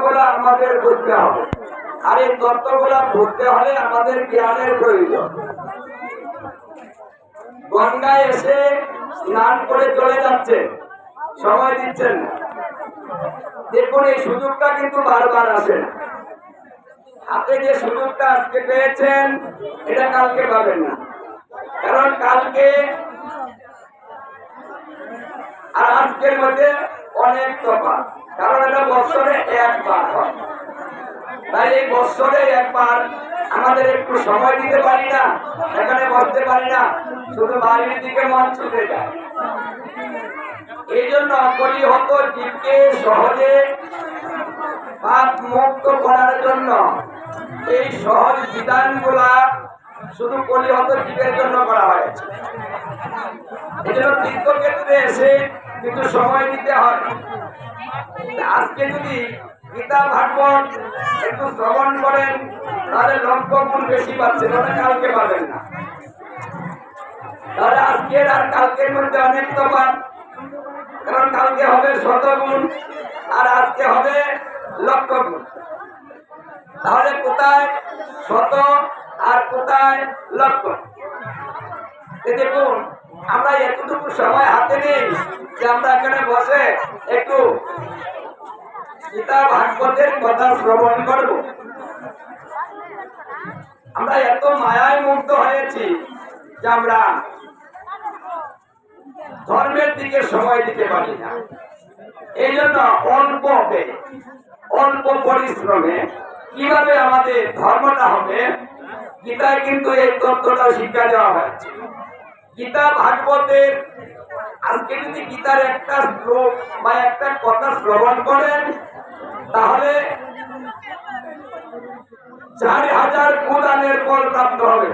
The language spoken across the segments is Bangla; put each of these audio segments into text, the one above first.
তত্ত্বগুলো আমাদের বুঝতে হবে। আর এই তত্ত্বগুলো বুঝতে হলে আমাদের জ্ঞানের প্রয়োজন। গঙ্গায় এসে স্নান করে চলে যাচ্ছে। সময় দিচ্ছেন দেখুন, এই সুযোগটা কিন্তু বারবার আসে হাতে যে সুযোগটা আজকে পেয়েছেন, এটা কালকে পাবেন না। কারণ কালকে আর আজকের মধ্যে অনেক তফাৎ। কারণ এটা বছরে একবার হয়। তাই এই বছরে একবার আমাদের একটু সময় দিতে পারি না এখানে বসতে পারি না, শুধু বাড়ির দিকে মন ছুটে যায়। এই জন্য অপরিহত জীবকে সহজে পাপ মুক্ত করার জন্য এই সহজ বিধানগুলা শুধু কলিহত জীবের জন্য করা হয়েছে। এই জন্য তীর্থক্ষেত্রে এসে কিন্তু সময় দিতে হয়। আজকে যদি গীতা ভাগবত একটু শ্রবণ করেন, তাহলে লক্ষ গুণ বেশি পাচ্ছেন ওটা কালকে পাবেন না। তাহলে আজকের আর কালকের মধ্যে অনেক তফাৎ, কারণ কালকে হবে শতগুণ, আর আজকে হবে লক্ষ গুণ তাহলে কোথায় শত আর কোথায় লক্ষ? এই দেখুন, আমরা এতটুকু সময় যে আমরা এখানে বসে একটু গীতা ভাগবতের কথা শ্রবণ করব। আমরা এত মায়ায় মুগ্ধ হয়েছি যে আমরা ধর্মের দিকে সময় দিতে পারি না। এই জন্য অল্প ব্যয়ে, অল্প পরিশ্রমে কীভাবে আমাদের ধর্মটা হবে গীতায় কিন্তু এই তত্ত্বটা শিক্ষা দেওয়া হয়েছে। গীতা ভাগবতের, আজকে যদি গীতার একটা শ্লোক বা একটা কথা শ্রবণ করেন, তাহলে চার হাজার প্রদানের ফল প্রাপ্ত হবে।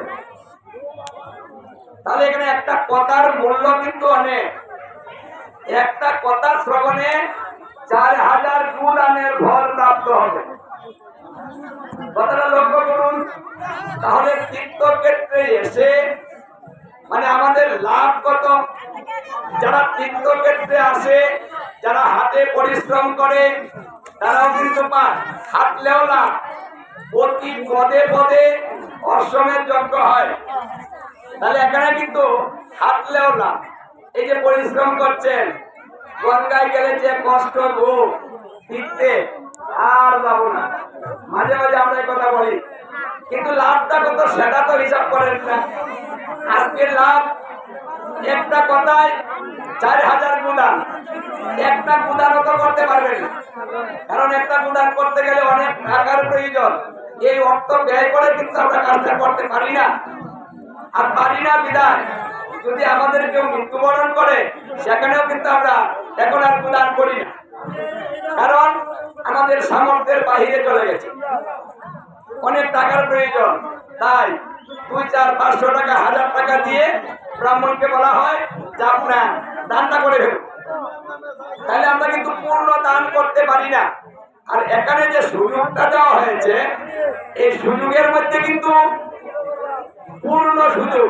তাহলে এখানে একটা কথার মূল্য কিন্তু অনেক। একটা কথা শ্রবণে চার হাজার গুণানের ফল প্রাপ্ত হবে। কথাটা লক্ষ্য করুন। তাহলে তীর্থক্ষেত্রে এসে মানে আমাদের লাভ কত? যারা তীর্থক্ষেত্রে আসে, যারা হাতে পরিশ্রম করে, তারাও কিন্তু পায়। হাঁটলেও লাভ। প্রতি পদে পদে অশ্রমের যজ্ঞ হয়? তাহলে এখানে কিন্তু হাঁটলেও না এই যে পরিশ্রম করছেন, গঙ্গায় গেলে যে কষ্ট ভোগ ফিরতে আর যাব না। মাঝে মাঝে আমরা কথা বলি। কিন্তু লাভটা কত, সেটা তো হিসাব করেন না। আজকের লাভ একটা কথায় চার হাজার গুদান। একটা গুদানও তো করতে পারবেন কারণ একটা গুদান করতে গেলে অনেক টাকার প্রয়োজন। এই অর্থ ব্যয় করে কিন্তু আমরা কাজটা করতে পারি না। আর পারি না বিদায় যদি আমাদের কেউ মৃত্যুবরণ করে, সেখানেও কিন্তু আমরা এখন আর প্রদান করি না। কারণ আমাদের সামর্থ্যের বাহিরে চলে গেছে। অনেক টাকার প্রয়োজন। তাই দুই, চার, পাঁচশো টাকা, হাজার টাকা দিয়ে ব্রাহ্মণকে বলা হয় যে আপনার দানটা করে ফেলুন। তাহলে আমরা কিন্তু পূর্ণ দান করতে পারি না। আর এখানে যে সুযোগটা দেওয়া হয়েছে, এই সুযোগের মধ্যে কিন্তু পূর্ণ সুযোগ,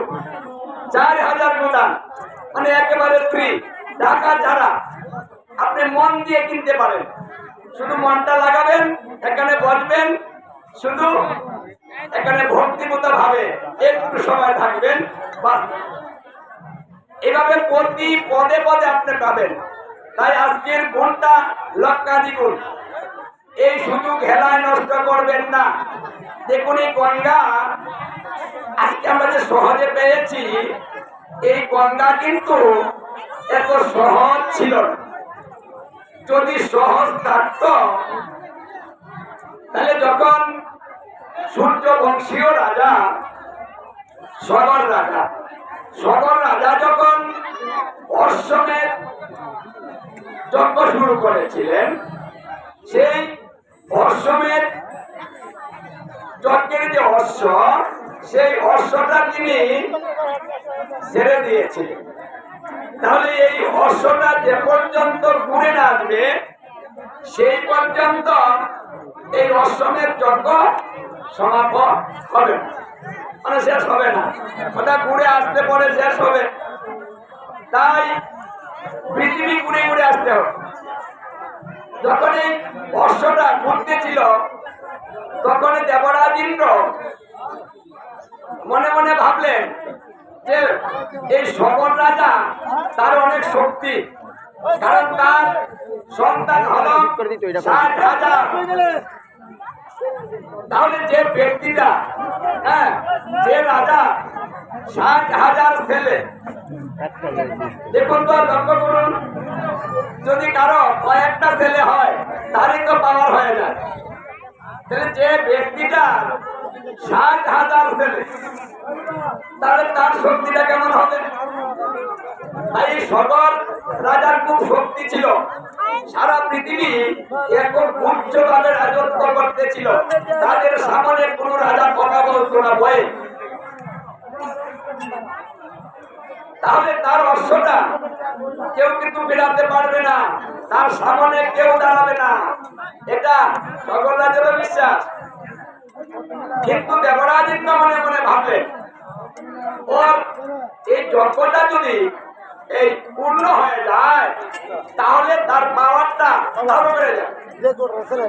চার হাজার গুদান মানে একেবারে ফ্রি টাকা ছাড়া আপনি মন দিয়ে কিনতে পারেন। শুধু মনটা লাগাবেন, এখানে বসবেন শুধু এখানে ভক্তিমতো ভাবে একটু সময় থাকবেন এভাবে প্রতি পদে পদে আপনি পাবেন। তাই আজকের গুণটা লক্ষাধিগুণ এই সুযোগ হেলায় নষ্ট করবেন না। দেখুন এই গঙ্গা, আজকে আমরা যে সহজে পেয়েছি, এই গঙ্গা কিন্তু এত সহজ ছিল যদি সহজ থাকত তাহলে যখন সূর্য বংশীয় রাজা, সগর রাজা সগর রাজা যখন অশ্বমের যজ্ঞ শুরু করেছিলেন, সেই অশ্বমের যজ্ঞের যে অশ্ব, সেই অশ্বটা তিনি ছেড়ে দিয়েছিলেন। তাহলে এই অশ্বটা যে পর্যন্ত ঘুরে না আসবে, সেই পর্যন্ত এই অশ্বমের যজ্ঞ সমাপন হবে। মানে শেষ হবে না। ওটা ঘুরে আসতে পরে শেষ হবে। তাই পৃথিবী ঘুরে ঘুরে আসতে হবে। যখন এই বর্ষটা ঘুরতেছিল তখন দেবরাজ ইন্দ্র মনে মনে ভাবলেন যে এই সকল রাজা তার অনেক শক্তি। কারণ তার সন্তান হল ষাট হাজার। তাহলে যে ব্যক্তিটা হ্যাঁ যে রাজা, ষাট হাজার ছেলে। দেখুন তো, লক্ষ্য করুন, যদি কারও কয়েকটা ছেলে হয়, তারই তো পাওয়ার হয়ে যায়। তাহলে যে ব্যক্তিটা ষাট হাজার ছেলে, তাহলে তার শক্তিটা কেমন হবে? তাই সগর রাজার খুব শক্তি ছিল। সারা পৃথিবী এখন উচ্চ উচ্চভাবে রাজত্ব করতেছিল। তাদের সামনে কোন রাজা কথা বলতো না ভয়ে তাহলে তার অশ্বটা কেউ কিন্তু বেরাতে পারবে না। তার সামনে কেউ দাঁড়াবে না। এটা সকল বিশ্বাস। কিন্তু দেবরাজিত্য মনে মনে ভাবলেন, ওর এই যজ্ঞটা যদি এই পূর্ণ হয়ে যায় তাহলে তার পাওয়ারটা আরও বেড়ে যায় Rosera,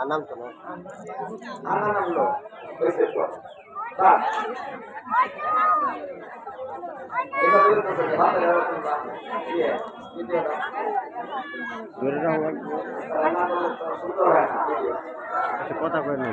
అనంతను అనంతంలో আনা নামলে তো সুন্দর হয় না।